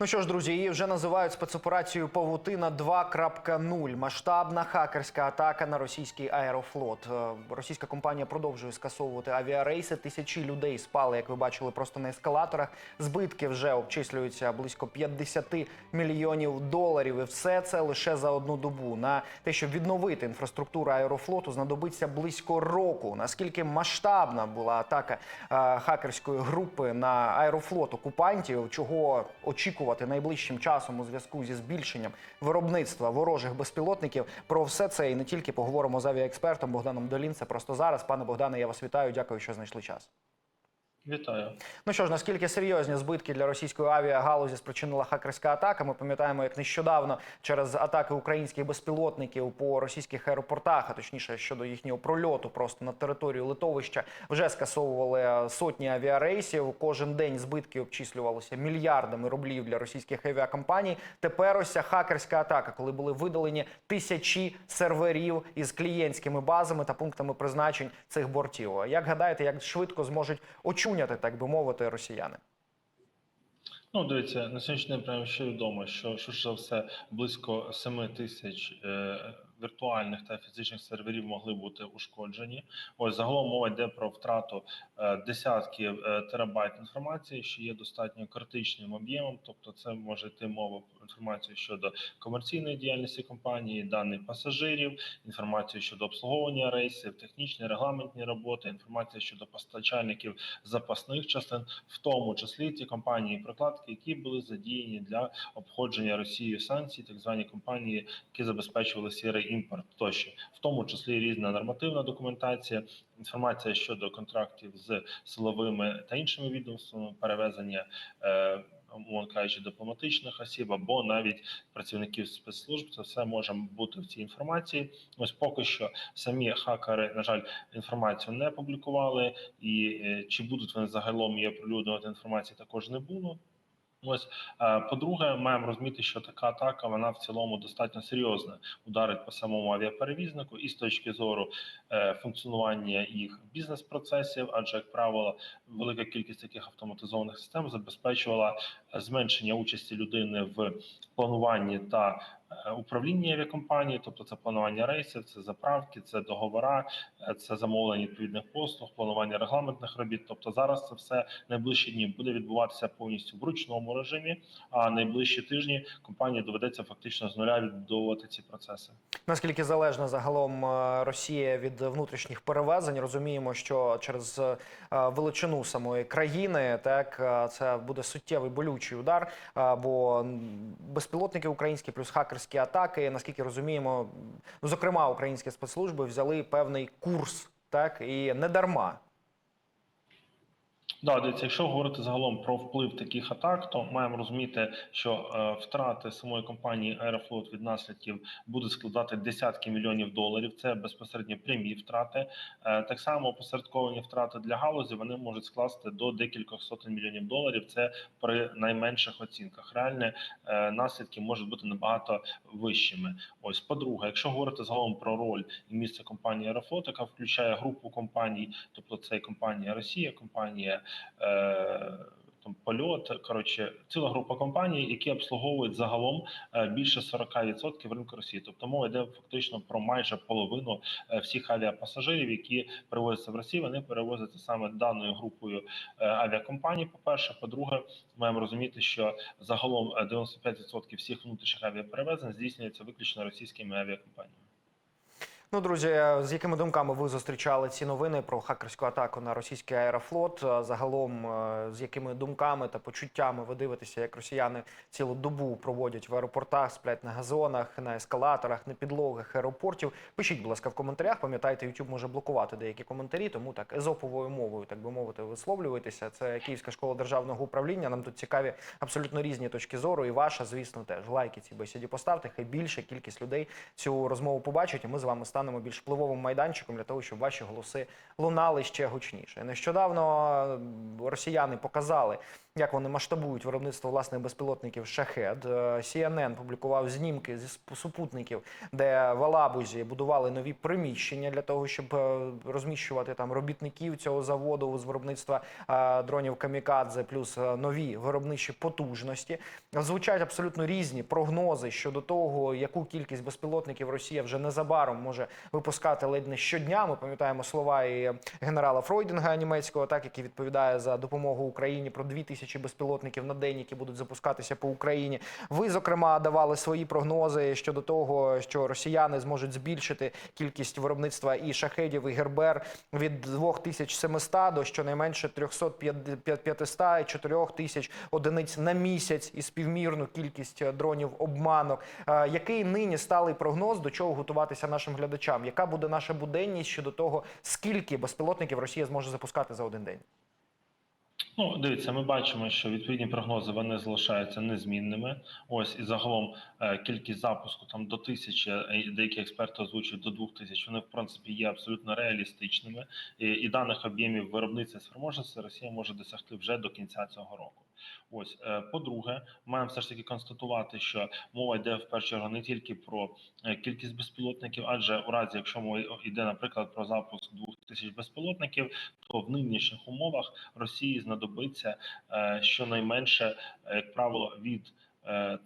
Ну що ж, друзі, її вже називають спецоперацією Павутина 2.0. Масштабна хакерська атака на російський аерофлот. Е, Російська компанія продовжує скасовувати авіарейси. Тисячі людей спали, як ви бачили, просто на ескалаторах. Збитки вже обчислюються близько 50 мільйонів доларів. І все це лише за одну добу. На те, щоб відновити інфраструктуру аерофлоту, знадобиться близько року. Наскільки масштабна була атака е, хакерської групи на аерофлот окупантів, чого очікувати найближчим часом у зв'язку зі збільшенням виробництва ворожих безпілотників. Про все це і не тільки поговоримо з авіаекспертом Богданом Долін. Це просто зараз. Пане Богдане, я вас вітаю. Дякую, що знайшли час. Вітаю. Ну що ж, наскільки серйозні збитки для російської авіагалузі спричинила хакерська атака? Ми пам'ятаємо, як нещодавно через атаки українських безпілотників по російських аеропортах, а точніше щодо їхнього прольоту просто на територію литовища, вже скасовували сотні авіарейсів. Кожен день збитки обчислювалися мільярдами рублів для російських авіакомпаній. Тепер ось ця хакерська атака, коли були видалені тисячі серверів із клієнтськими базами та пунктами призначень цих бортів. Як гадаєте, як швидко зможуть очуняти, так би мовити, росіяни? Ну, дивіться, на сьогоднішній день прямо ще відомо, що швидше за все близько 7 тисяч е, віртуальних та фізичних серверів могли бути ушкоджені. Ось загалом мова йде про втрату е, десятків е, терабайт інформації, що є достатньо критичним об'ємом. Тобто, це може йти мова про інформацію щодо комерційної діяльності компанії, даних пасажирів, інформацію щодо обслуговування рейсів, технічні регламентні роботи, інформація щодо постачальників запасних частин, в тому числі ті компанії прокладки, які були задіяні для обходження Росією санкцій, так звані компанії, які забезпечували сірий імпорт, тощо, в тому числі різна нормативна документація, інформація щодо контрактів з силовими та іншими відомствами, перевезення. Е, умовно кажучи, дипломатичних осіб або навіть працівників спецслужб. Це все може бути в цій інформації. Ось поки що самі хакери, на жаль, інформацію не публікували, і е, чи будуть вони загалом її оприлюднювати інформації, також не було. Ось е, по-друге, маємо розуміти, що така атака вона в цілому достатньо серйозна. Ударить по самому авіаперевізнику і з точки зору е, функціонування їх бізнес-процесів, адже як правило, велика кількість таких автоматизованих систем забезпечувала е, зменшення участі людини в плануванні та е, управлінні авіакомпанії, тобто це планування рейсів, це заправки, це договора, е, це замовлення відповідних послуг, планування регламентних робіт. Тобто зараз це все найближчі дні буде відбуватися повністю в ручному режимі. А найближчі тижні компанії доведеться фактично з нуля відбудовувати ці процеси. Наскільки залежна загалом е, Росія від внутрішніх перевезень, розуміємо, що через величину самої країни так це буде суттєвий болючий удар. Бо безпілотники українські плюс хакерські атаки, наскільки розуміємо, ну, зокрема українські спецслужби взяли певний курс, так і не дарма. Да, дивіться, якщо говорити загалом про вплив таких атак, то маємо розуміти, що е, втрати самої компанії Аерофлот від наслідків будуть складати десятки мільйонів доларів. Це безпосередньо прямі втрати. Е, так само посередковані втрати для галузі вони можуть скласти до декількох сотень мільйонів доларів. Це при найменших оцінках. Реальні е, наслідки можуть бути набагато вищими. Ось, по-друге, якщо говорити загалом про роль і місце компанії Аерофлот, яка включає групу компаній, тобто це компанія Росія, компанія там польот. Коротше, ціла група компаній, які обслуговують загалом е, більше 40% ринку Росії. Тобто мова йде фактично про майже половину е, всіх авіапасажирів, які перевозяться в Росію. Вони перевозяться саме даною групою е, авіакомпаній. По перше, по-друге, маємо розуміти, що загалом е, 95% всіх внутрішніх авіаперевезень здійснюється виключно російськими авіакомпаніями. Ну, друзі, з якими думками ви зустрічали ці новини про хакерську атаку на російський аерофлот? Загалом, е, з якими думками та почуттями ви дивитеся, як росіяни цілу добу проводять в аеропортах, сплять на газонах, на ескалаторах, на підлогах аеропортів? Пишіть, будь ласка, в коментарях. Пам'ятайте, YouTube може блокувати деякі коментарі, тому так езоповою мовою, так би мовити, висловлюєтеся. Це Київська школа державного управління. Нам тут цікаві абсолютно різні точки зору, і ваша, звісно, теж лайки цій бесіді поставте. Хай більша кількість людей цю розмову побачить, і ми з вами станемо більш впливовим майданчиком для того, щоб ваші голоси лунали ще гучніше. Нещодавно е, росіяни показали, як вони масштабують виробництво власних безпілотників Шахед. Е, CNN публікував знімки зі супутників, де в Алабузі будували нові приміщення для того, щоб е, розміщувати там робітників цього заводу з виробництва е, дронів Камікадзе, плюс е, нові виробничі потужності. Звучать абсолютно різні прогнози щодо того, яку кількість безпілотників Росія вже незабаром може випускати ледь не щодня. Ми пам'ятаємо слова і генерала Фройдінга німецького, так який відповідає за допомогу Україні про 2000 безпілотників на день, які будуть запускатися по Україні. Ви зокрема давали свої прогнози щодо того, що росіяни зможуть збільшити кількість виробництва і шахедів, і гербер від 2700 до щонайменше 300 і 4 тисяч одиниць на місяць і співмірну кількість дронів обманок. Е, Який нині сталий прогноз, до чого готуватися нашим глядачам? Яка буде наша буденність щодо того, скільки безпілотників Росія зможе запускати за один день? Ну, дивіться, ми бачимо, що відповідні прогнози вони залишаються незмінними. Ось і загалом е, кількість запуску там до тисячі, е, деякі експерти озвучують до двох тисяч. Вони в принципі є абсолютно реалістичними. І, і даних об'ємів виробництва спроможності Росія може досягти вже до кінця цього року. Ось е, по-друге, маємо все ж таки констатувати, що мова йде в першу чергу не тільки про е, кількість безпілотників, адже у разі, якщо мова йде, наприклад, про запуск двох тисяч безпілотників, то в нинішніх умовах Росії знадобиться е, щонайменше, як правило, від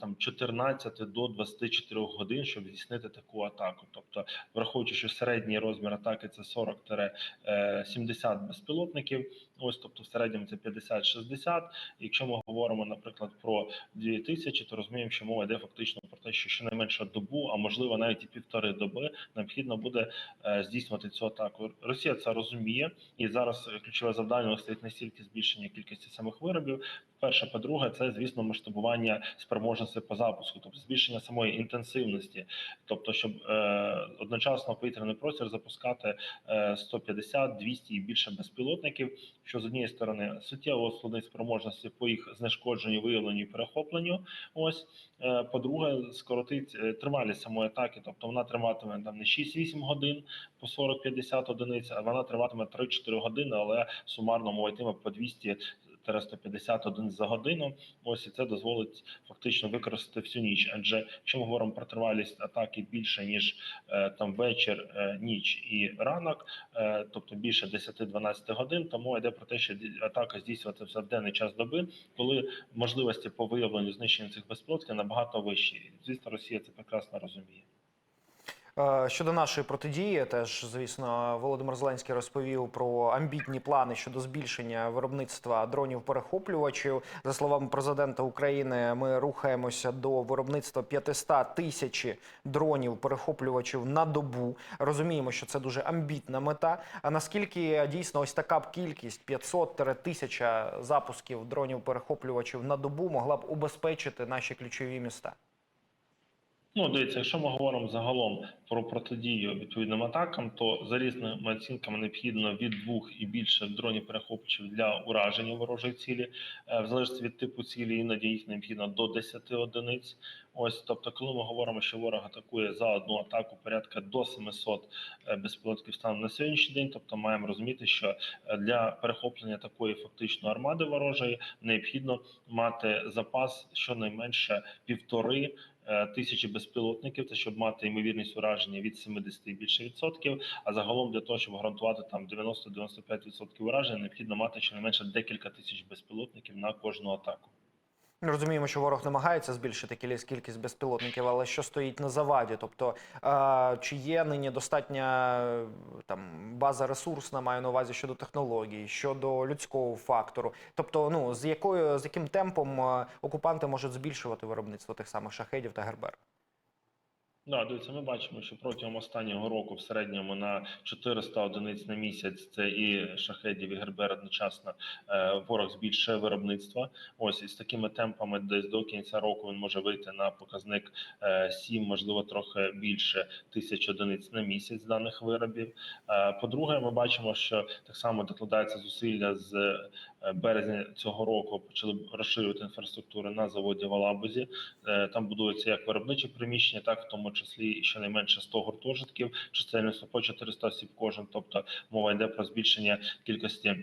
там 14 до 24 годин, щоб здійснити таку атаку. Тобто, враховуючи, що середній розмір атаки це 40-70 безпілотників. Ось, тобто, в середньому це 50-60. Якщо ми говоримо, наприклад, про 2000, то розуміємо, що мова йде фактично про те, що щонайменше добу, а можливо навіть і півтори доби, необхідно буде е, здійснювати цю атаку. Росія це розуміє, і зараз е, ключове завдання стоїть не стільки збільшення кількості самих виробів. Перше, по-друге, це звісно масштабування спроможності по запуску, тобто збільшення самої інтенсивності, тобто, щоб е, одночасно повітряний простір запускати е, 150, 200 і більше безпілотників, що з однієї сторони суттєво ускладнить спроможності по їх знешкодженню, виявленню і перехопленню. Ось Е, по-друге, скоротить е, тривалість самої атаки, тобто вона триватиме там не 6-8 годин по 40-50 одиниць, а вона триватиме 3-4 години, але сумарно мова йтиме по 200 150 одиниць за годину. Ось і це дозволить фактично використати всю ніч. Адже якщо ми говоримо про тривалість атаки більше ніж е, там вечір, е, ніч і ранок, е, тобто більше 10-12 годин, то мова йде про те, що атака здійснюватися в денний час доби, коли можливості по виявленню знищення цих безпілотків набагато вищі. Звісно, Росія це прекрасно розуміє. Е, Щодо нашої протидії, теж звісно, Володимир Зеленський розповів про амбітні плани щодо збільшення виробництва дронів-перехоплювачів. За словами президента України, ми рухаємося до виробництва 500 тисяч дронів-перехоплювачів на добу. Розуміємо, що це дуже амбітна мета. А наскільки дійсно ось така б кількість 500-1000 запусків дронів-перехоплювачів на добу могла б убезпечити наші ключові міста? Ну, дивіться, якщо ми говоримо загалом про протидію відповідним атакам, то за різними оцінками необхідно від двох і більше дронів перехоплювачів для ураження ворожої цілі, Е, в залежності від типу цілі, іноді їх необхідно до 10 одиниць. Ось, тобто, коли ми говоримо, що ворог атакує за одну атаку порядка до 700 е, безпілотків станом на сьогоднішній день. Тобто, маємо розуміти, що е, для перехоплення такої фактично армади ворожої необхідно мати запас щонайменше півтори тисячі безпілотників, це щоб мати ймовірність ураження від 70 і більше відсотків. А загалом для того, щоб гарантувати там 90-95 відсотків ураження, необхідно мати щонайменше декілька тисяч безпілотників на кожну атаку. Розуміємо, що ворог намагається збільшити кількість безпілотників, але що стоїть на заваді? Тобто, е, чи є нині достатня там база ресурсна, маю на увазі щодо технологій, щодо людського фактору? Тобто, ну з якою з яким темпом е, окупанти можуть збільшувати виробництво тих самих шахедів та гербер? Да, дивіться, ми бачимо, що протягом останнього року в середньому на 400 одиниць на місяць це і шахедів, і гербер одночасно е, ворог збільшує виробництво. Ось і з такими темпами, десь до кінця року він може вийти на показник е, 7, можливо, трохи більше тисяч одиниць на місяць даних виробів. Е, по-друге, ми бачимо, що так само докладається зусилля з е, березня цього року. Почали розширювати інфраструктуру на заводі в Алабузі. Е, Там будуються як виробничі приміщення, так в тому числі щонайменше 100 гуртожитків, чисельністю по 400 осіб кожен. Тобто мова йде про збільшення кількості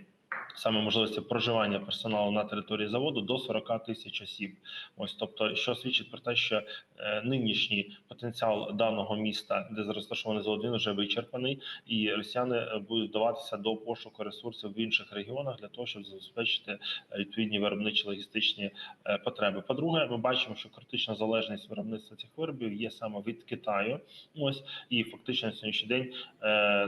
саме можливості проживання персоналу на території заводу до 40 тисяч осіб. Ось тобто, що свідчить про те, що е, нинішній потенціал даного міста, де розташований завод, він вже вичерпаний, і росіяни е, будуть вдаватися до пошуку ресурсів в інших регіонах для того, щоб забезпечити е, відповідні виробничі логістичні потреби. По-друге, ми бачимо, що критична залежність виробництва цих виробів є саме від Китаю. Ось і фактично на сьогоднішній день,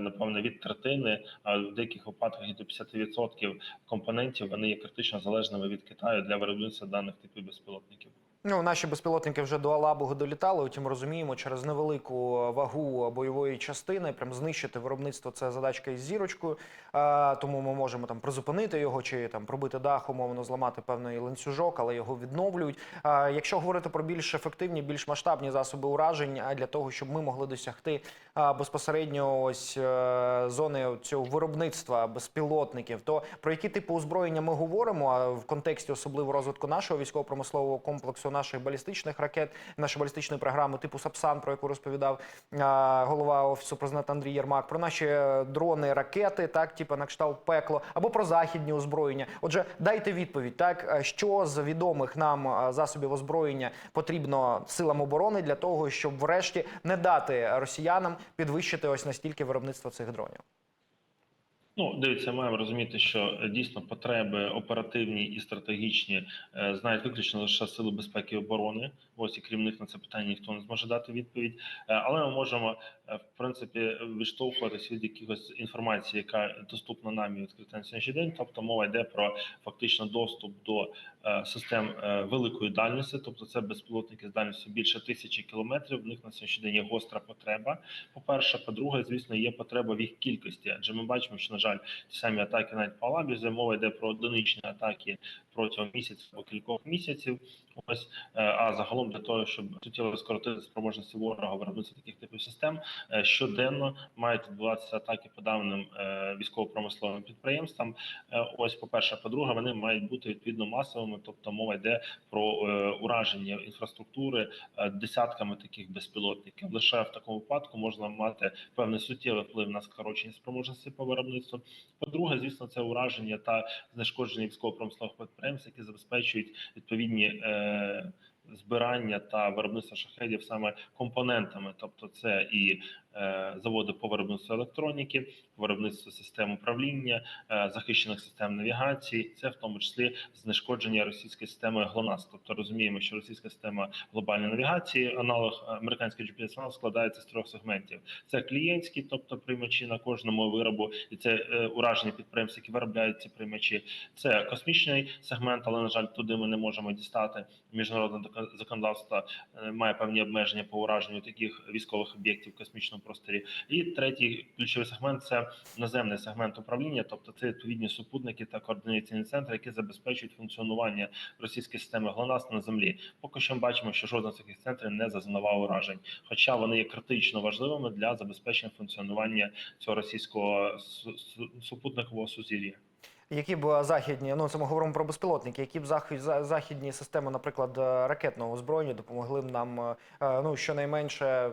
напевно, від третини, а в деяких випадках і до 50% компонентів вони є критично залежними від Китаю для виробництва даних типів безпілотників. Ну, наші безпілотники вже до Алабуги долітали. Утім, розуміємо, через невелику вагу бойової частини прям знищити виробництво це задачка із зірочкою. А, тому ми можемо там призупинити його чи там пробити дах, умовно зламати певний ланцюжок, але його відновлюють. А, якщо говорити про більш ефективні, більш масштабні засоби уражень, для того, щоб ми могли досягти безпосередньо ось е, зони цього виробництва безпілотників, то про які типи озброєння ми говоримо? А в контексті особливо розвитку нашого військово-промислового комплексу, наших балістичних ракет, нашої балістичної програми типу Сапсан, про яку розповідав голова офісу президента Андрій Єрмак, про наші е, дрони, ракети, так типу на кшталт пекло, або про західні озброєння. Отже, дайте відповідь, так е, що з відомих нам засобів озброєння потрібно силам оборони для того, щоб врешті не дати росіянам підвищити ось настільки виробництво цих дронів. Ну, дивіться, маємо розуміти, що е, дійсно потреби оперативні і стратегічні е, знають виключно лише сили безпеки і оборони. Ось і крім них на це питання ніхто не зможе дати відповідь. Е, Але ми можемо в принципі відштовхуватись від якихось інформації, яка доступна нам і відкрита на сьогоднішній день. Тобто мова йде про фактично доступ до е, систем е, великої дальності, тобто це безпілотники з дальністю більше тисячі кілометрів. В них на сьогоднішній день є гостра потреба. По перше, по-друге, звісно, є потреба в їх кількості, адже ми бачимо, що на жаль, ті самі атаки навіть по Алабізі, мова йде про одиничні атаки протягом місяця або кількох місяців. Ось е, а загалом для того, щоб суттєво скоротити спроможності ворога виробництва таких типів систем, е, щоденно мають відбуватися атаки по даним е, військово-промисловим підприємствам. Ось, по перше, по-друге, вони мають бути відповідно масовими, тобто мова йде про ураження інфраструктури десятками таких безпілотників. Лише в такому випадку можна мати певний суттєвий вплив на скорочення спроможності по виробництву. По-друге, звісно, це ураження та знешкодження військово-промислових підприємств, які забезпечують відповідні е, збирання та виробництво шахедів саме компонентами, тобто це і заводи по виробництву електроніки, по виробництву систем управління, е, захищених систем навігації, це в тому числі знешкодження російської системи ГЛОНАСС. Тобто розуміємо, що російська система глобальної навігації, аналог е, американської GPS аналог складається з трьох сегментів: це клієнтські, тобто приймачі на кожному виробу, і це е, уражені підприємства, які виробляють ці приймачі. Це космічний сегмент, але на жаль, туди ми не можемо дістати. Міжнародне законодавство е, має певні обмеження по ураженню таких військових об'єктів в просторі. І третій ключовий сегмент це наземний сегмент управління, тобто це відповідні супутники та координаційні центри, які забезпечують функціонування російської системи ГЛОНАСС на землі. Поки що ми бачимо, що жоден з таких центрів не зазнавав уражень, хоча вони є критично важливими для забезпечення функціонування цього російського су- су- супутникового сузір'я. Які б західні, ну це ми говоримо про безпілотники, які б захід, західні системи, наприклад, е, ракетного озброєння допомогли б нам е, е, ну щонайменше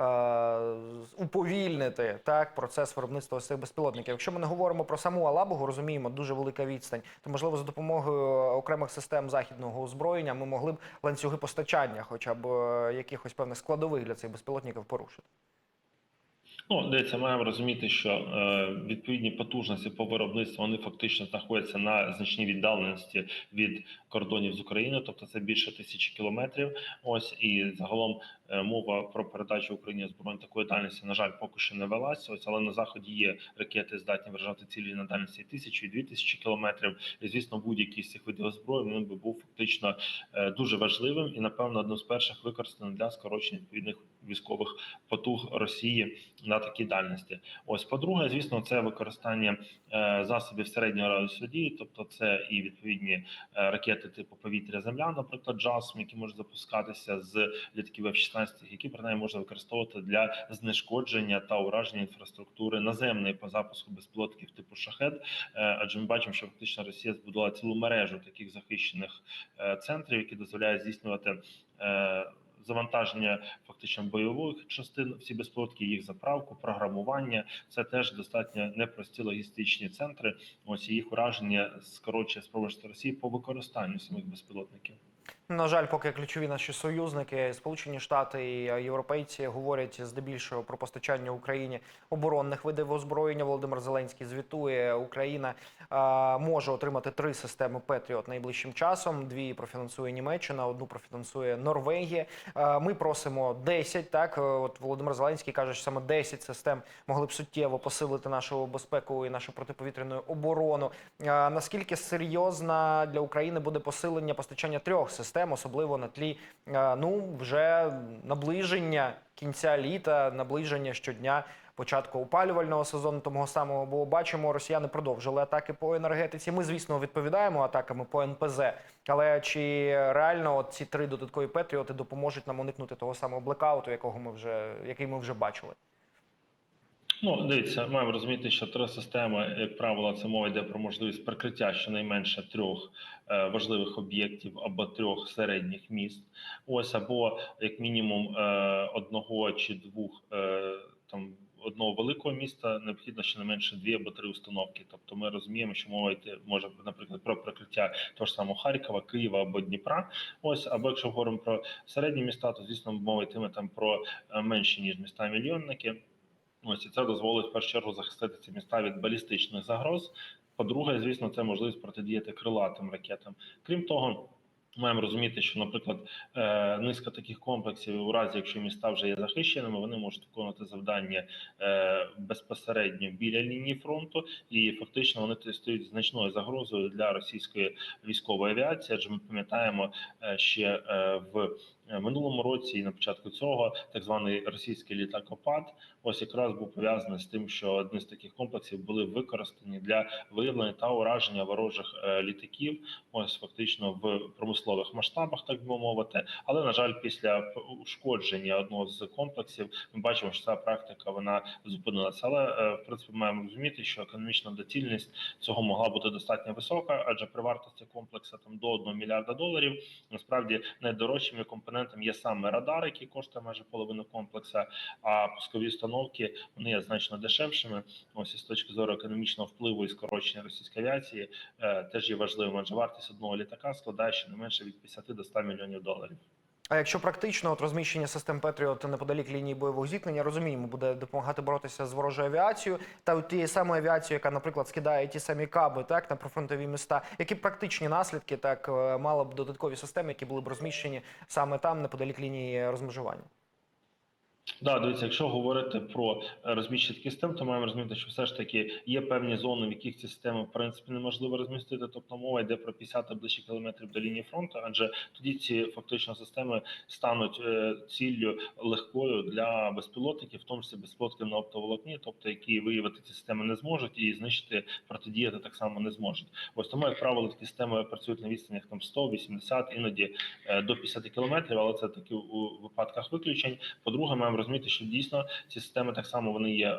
е, уповільнити так процес виробництва цих безпілотників. Якщо ми не говоримо про саму Алабугу, розуміємо, дуже велика відстань, то можливо за допомогою окремих систем західного озброєння ми могли б ланцюги постачання, хоча б е, якихось певних складових для цих безпілотників порушити. Ну, дивіться, маємо розуміти, що е, відповідні потужності по виробництву вони фактично знаходяться на значній віддаленості від кордонів з Україною, тобто це більше тисячі кілометрів. Ось і загалом мова про передачу Україні озброєнь такої дальності, на жаль, поки що не велася. Ось але на заході є ракети, здатні вражати цілі на дальності тисячу і дві тисячі кілометрів. І звісно, будь-який з цих видів озброєнь він би був фактично е, дуже важливим і, напевно, одним з перших використаним для скорочення відповідних військових потуг Росії на такій дальності. Ось по-друге, звісно, це використання е, засобів середнього радіусу дії, тобто це і відповідні е, ракети типу повітря земля, наприклад, JASM, які можуть запускатися з літаків F-16, які принаймні можна використовувати для знешкодження та ураження інфраструктури наземної по запуску безпілотників типу шахет. Е, адже ми бачимо, що фактично Росія збудувала цілу мережу таких захищених е, центрів, які дозволяють здійснювати. Завантаження фактично бойових частин всі безпілотки, їх заправку, програмування це теж достатньо непрості логістичні центри. Ось їх ураження скорочує спроможність Росії по використанню самих безпілотників. На жаль, поки ключові наші союзники, Сполучені Штати і е, європейці говорять здебільшого про постачання Україні оборонних видів озброєння. Володимир Зеленський звітує, Україна е, може отримати три системи Петріот найближчим часом. Дві профінансує Німеччина, одну профінансує Норвегія. Е, ми просимо 10, Так, Е, от Володимир Зеленський каже, що саме 10 систем могли б суттєво посилити нашу безпеку і нашу протиповітряну оборону. Е, наскільки серйозна для України буде посилення постачання трьох систем, особливо на тлі е, ну вже наближення кінця літа, наближення щодня початку опалювального сезону того самого, бо бачимо, росіяни продовжили атаки по енергетиці. Ми, звісно, відповідаємо атаками по НПЗ. Але чи реально от ці три додаткові петріоти допоможуть нам уникнути того самого блекауту, якого ми вже який ми вже бачили? Ну, дивіться, маємо розуміти, що три системи, як правило, це мова йде про можливість прикриття щонайменше трьох е, важливих об'єктів або трьох середніх міст. Ось або як мінімум е, одного чи двох е, там. Одного великого міста необхідно щонайменше дві або три установки. Тобто ми розуміємо, що мова йти може наприклад про прикриття того ж самого Харкова, Києва або Дніпра. Ось або якщо говоримо про середні міста, то звісно мова йтиме там про менші ніж міста мільйонники. Ось і це дозволить в першу чергу захистити ці міста від балістичних загроз. По-друге, звісно, це можливість протидіяти крилатим ракетам. Крім того, маємо розуміти, що, наприклад, е, низка таких комплексів, у разі якщо міста вже є захищеними, вони можуть виконувати завдання е, безпосередньо біля лінії фронту, і фактично вони стають значною загрозою для російської військової авіації. Адже ми пам'ятаємо е, ще в минулому році і на початку цього так званий російський літакопад ось якраз був пов'язаний з тим, що одні з таких комплексів були використані для виявлення та ураження ворожих е, літаків, ось фактично в промислових масштабах, так би мовити. Але на жаль, після ушкодження одного з комплексів ми бачимо, що ця практика вона зупинилася. Але е, в принципі маємо розуміти, що економічна доцільність цього могла бути достатньо висока, адже при вартості комплексу там до 1 мільярда доларів насправді найдорожчими компонентами є саме радар, який коштує майже половину комплекса. А пускові установки вони є значно дешевшими. Ось з точки зору економічного впливу і скорочення російської авіації е, теж є важливим, адже вартість одного літака складає щонайменше від 50 до 100 мільйонів доларів. А якщо практично, от розміщення систем Петріот неподалік лінії бойового зіткнення, розуміємо, буде допомагати боротися з ворожою авіацією та тією самою авіацією, яка, наприклад, скидає ті самі каби, так на прифронтові міста. Які практичні наслідки так е, мали б додаткові системи, які були б розміщені саме там, неподалік лінії розмежування? Да, дивіться, якщо говорити про е, розміщення таких систем, то маємо розуміти, що все ж таки є певні зони, в яких ці системи в принципі неможливо розмістити. Тобто мова йде про 50 та ближче кілометрів до лінії фронту, адже тоді ці фактично системи стануть е, ціллю легкою для безпілотників, в тому числі безпілотників на оптоволокні, тобто які виявити ці системи не зможуть і знищити протидіяти так само не зможуть. Ось тому, як правило, такі системи працюють на відстанях там 100, 80, іноді е, до 50 кілометрів, але це таки у випадках виключень. По-друге, маємо розуміти, що дійсно ці системи так само вони є е,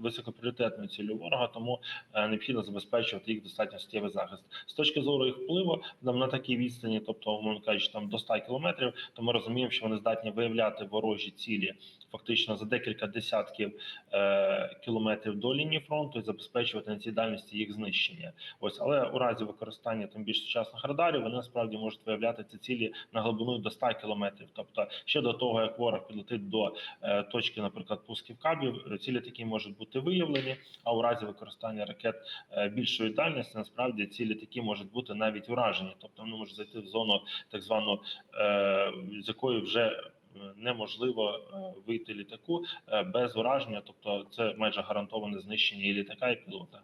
високопріоритетною ціллю ворога, тому е, необхідно забезпечувати їх достатньо суттєвий захист. З точки зору їх впливу там на такій відстані, тобто умовно кажучи, там до 100 кілометрів, то ми розуміємо, що вони здатні виявляти ворожі цілі фактично за декілька десятків е, кілометрів до лінії фронту і забезпечувати на цій дальності їх знищення. Ось, але у разі використання там більш сучасних радарів вони насправді можуть виявляти ці цілі на глибину до 100 кілометрів. Тобто, ще до того як ворог підлетить до е, точки, наприклад, пусків кабів, цілі такі можуть бути виявлені. А у разі використання ракет е, більшої дальності, насправді цілі такі можуть бути навіть уражені, тобто вони можуть зайти в зону так звану, е, з якої вже Неможливо е, вийти літаку е, без ураження, тобто це майже гарантоване знищення і літака, і пілота.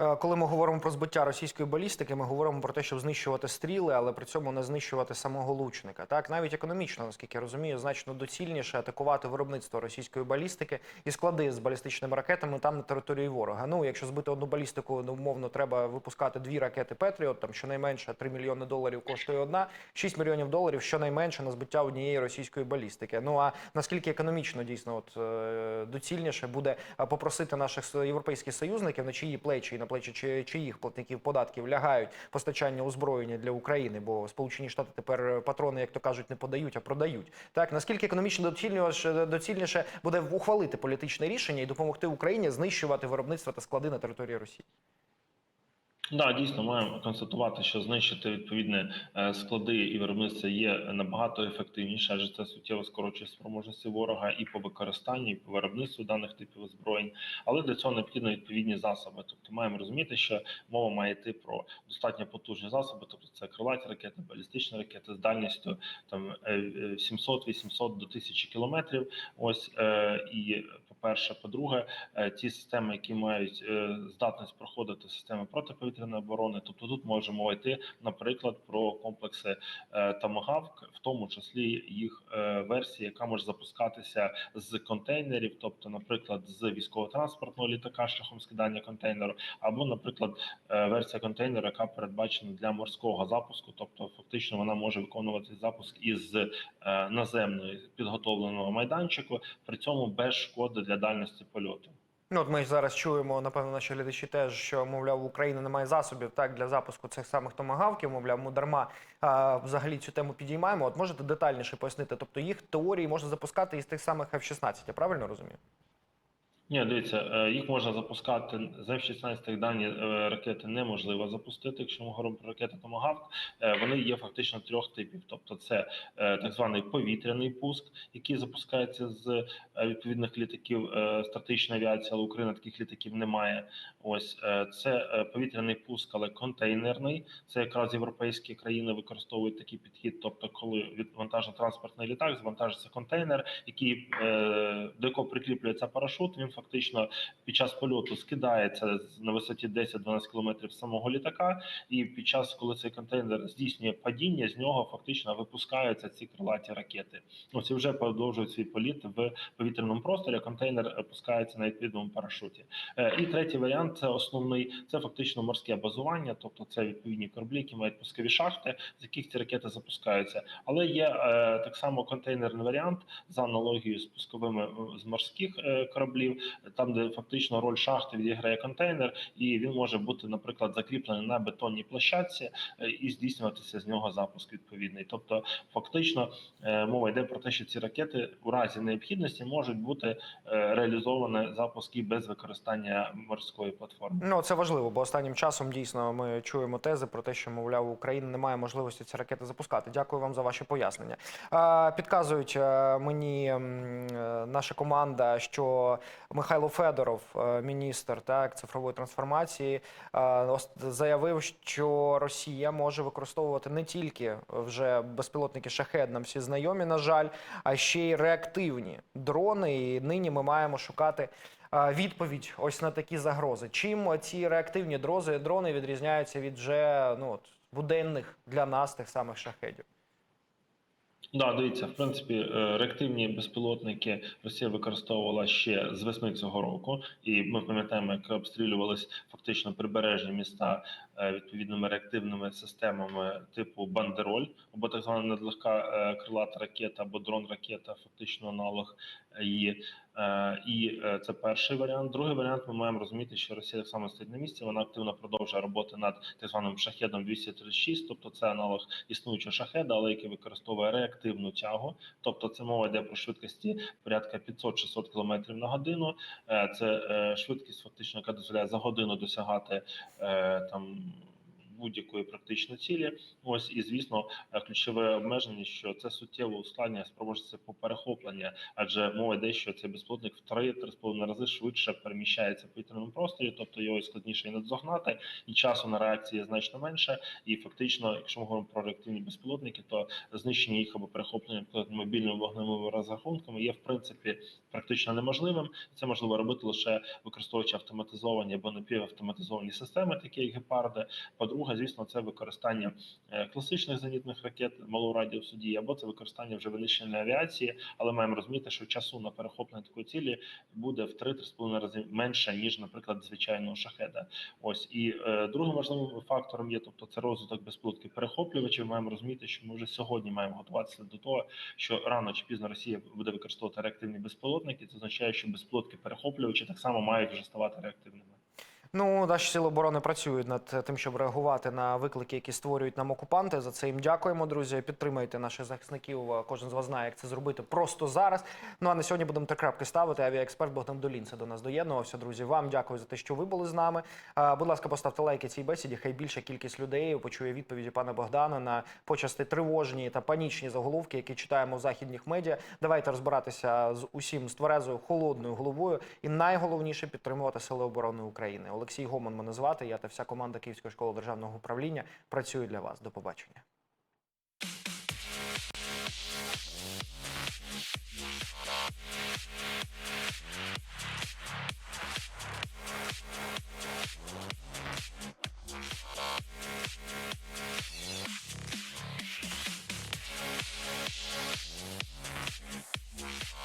Е, Коли ми говоримо про збиття російської балістики, ми говоримо про те, щоб знищувати стріли, але при цьому не знищувати самого лучника. Так навіть економічно, наскільки я розумію, значно доцільніше атакувати виробництво російської балістики і склади з балістичними ракетами там на території ворога. Ну, якщо збити одну балістику, ну, умовно треба випускати дві ракети Петріот, там щонайменше 3 мільйони доларів коштує одна, 6 мільйонів доларів щонайменше на збиття однієї російської балістики. Ну а наскільки економічно дійсно от е, доцільніше буде е, попросити наших європейських союзників на чиї плечі і на плечі чи чиїх платників податків лягають постачання озброєння для України, бо Сполучені Штати тепер патрони, як то кажуть, не подають, а продають. Так наскільки економічно доцільніше, доцільніше буде ухвалити політичне рішення і допомогти Україні знищувати виробництво та склади на території Росії? Да, дійсно маємо констатувати, що знищити відповідне е, склади і виробництво є набагато ефективніше, адже це суттєво скорочує спроможності ворога і по використанню, і по виробництву даних типів озброєнь. Але для цього необхідно відповідні засоби. Тобто маємо розуміти, що мова має йти про достатньо потужні засоби, тобто це крилаті ракети, балістичні ракети з дальністю там е, е, 700-800 до 1000 кілометрів. Ось е, і по-перше, по-друге, е, ті системи, які мають е, здатність проходити системи протиповітряної оборони. Тобто тут можемо йти, наприклад, про комплекси е, Томагавк, в тому числі їх е, версія, яка може запускатися з контейнерів, тобто, наприклад, з військово-транспортного літака шляхом скидання контейнеру, або, наприклад, е, версія контейнера, яка передбачена для морського запуску, тобто фактично вона може виконувати запуск із е, наземної підготовленого майданчику, при цьому без шкоди для дальності польоту. Ну, от ми зараз чуємо, напевно, наші глядачі теж, що мовляв, в Україні немає засобів так для запуску цих самих томагавків. Мовляв, ми дарма а, взагалі цю тему підіймаємо. От можете детальніше пояснити? Тобто їх теорії можна запускати із тих самих F-16, я правильно розумію? Ні, дивіться, е, їх можна запускати з F-16 дані е, ракети неможливо запустити. Якщо ми говоримо про ракети Томагавк, е, вони є фактично трьох типів. Тобто, це так званий повітряний пуск, який запускається з відповідних літаків стратегічної авіації, але Україна таких літаків немає. Ось це повітряний пуск, але контейнерний. Це якраз європейські країни використовують такий підхід. Тобто, коли відвантажено транспортний літак, звантажиться контейнер, який до якого прикріплюється парашут. Він фактично під час польоту скидається на висоті 10-12 кілометрів самого літака, і під час, коли цей контейнер здійснює падіння, з нього фактично випускаються ці крилаті ракети. І вже продовжують свій політ в повітряному просторі. Контейнер опускається на відповідному парашуті. Е, І третій варіант це основний, це фактично морське базування, тобто це відповідні кораблі, які мають пускові шахти, з яких ці ракети запускаються. Але є е, так само контейнерний варіант за аналогією з пусковими з морських е, кораблів, там де фактично роль шахти відіграє контейнер, і він може бути, наприклад, закріплений на бетонній площадці е, і здійснюватися з нього запуск відповідний. Тобто, фактично е, мова йде про те, що ці ракети у разі необхідності можуть бути е, реалізовані запуски без використання морської платформи. Ну це важливо, бо останнім часом дійсно ми чуємо тези про те, що мовляв у України немає можливості ці ракети запускати. Дякую вам за ваші пояснення. Підказують мені наша команда, що Михайло Федоров, е, міністр так цифрової трансформації, е, заявив, що Росія може використовувати не тільки вже безпілотники шахед, нам всі знайомі, на жаль, а ще й реактивні дрони. І нині ми маємо шукати е, відповідь ось на такі загрози. Чим ці реактивні дрони відрізняються від вже ну от буденних для нас тих самих шахедів? Да, дивіться, в принципі, е, реактивні безпілотники Росія використовувала ще з весни цього року, і ми пам'ятаємо, як обстрілювались фактично прибережні міста е, відповідними реактивними системами типу Бандероль, або так звана надлегка е, крилата ракета, або дрон-ракета, фактично аналог її. Е, І е, це перший варіант. Другий варіант ми маємо розуміти, що Росія так само стоїть на місці. Вона активно продовжує роботи над так званим шахедом 236, тобто це аналог існуючого шахеда, але який використовує реактивну тягу. Тобто, це мова йде про швидкості порядка 500-600 км на годину. Е, Це швидкість, фактично, яка дозволяє за годину досягати там. Будь-якої практично цілі, ось і звісно, е, ключове обмеження, що це суттєво ускладнює спроможності по перехоплення, адже мова йде, що цей безпілотник в 3-3,5 рази швидше переміщається в повітряному просторі, тобто його складніше і надзогнати, і часу на реакції значно менше. І фактично, якщо ми говоримо про реактивні безпілотники, то знищення їх або перехоплення мобільними вогневими розрахунками є в принципі практично неможливим. Це можливо робити лише використовуючи автоматизовані або напівавтоматизовані системи, такі як гепарди. По-друге, звісно, це використання е, класичних зенітних ракет малого радіусу дії, або це використання вже винищувальної авіації, але маємо розуміти, що часу на перехоплення такої цілі буде в 3-3,5 рази менше ніж, наприклад, звичайного шахеда. Ось і е, другим важливим фактором є, тобто це розвиток безпілотків перехоплювачів. Маємо розуміти, що ми вже сьогодні маємо готуватися до того, що рано чи пізно Росія буде використовувати реактивні безпілотники. Це означає, що безпілотки перехоплювачі так само мають вже ставати реактивними. Ну, наші сили оборони працюють над тим, щоб реагувати на виклики, які створюють нам окупанти. За це їм дякуємо, друзі. Підтримайте наших захисників. Кожен з вас знає, як це зробити просто зараз. Ну а на сьогодні будемо три крапки ставити. Авіаексперт Богдан Долінце до нас доєднувався. Друзі, вам дякую за те, що ви були з нами. Будь ласка, поставте лайки цій бесіді. Хай більша кількість людей почує відповіді пана Богдана на почасти тривожні та панічні заголовки, які читаємо в західних медіа. Давайте розбиратися з усім з тверезою холодною головою, і найголовніше підтримувати сили оборони України. Олексій Гоман мене звати. Я та вся команда Київської школи державного управління працює для вас. До побачення.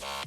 Bye.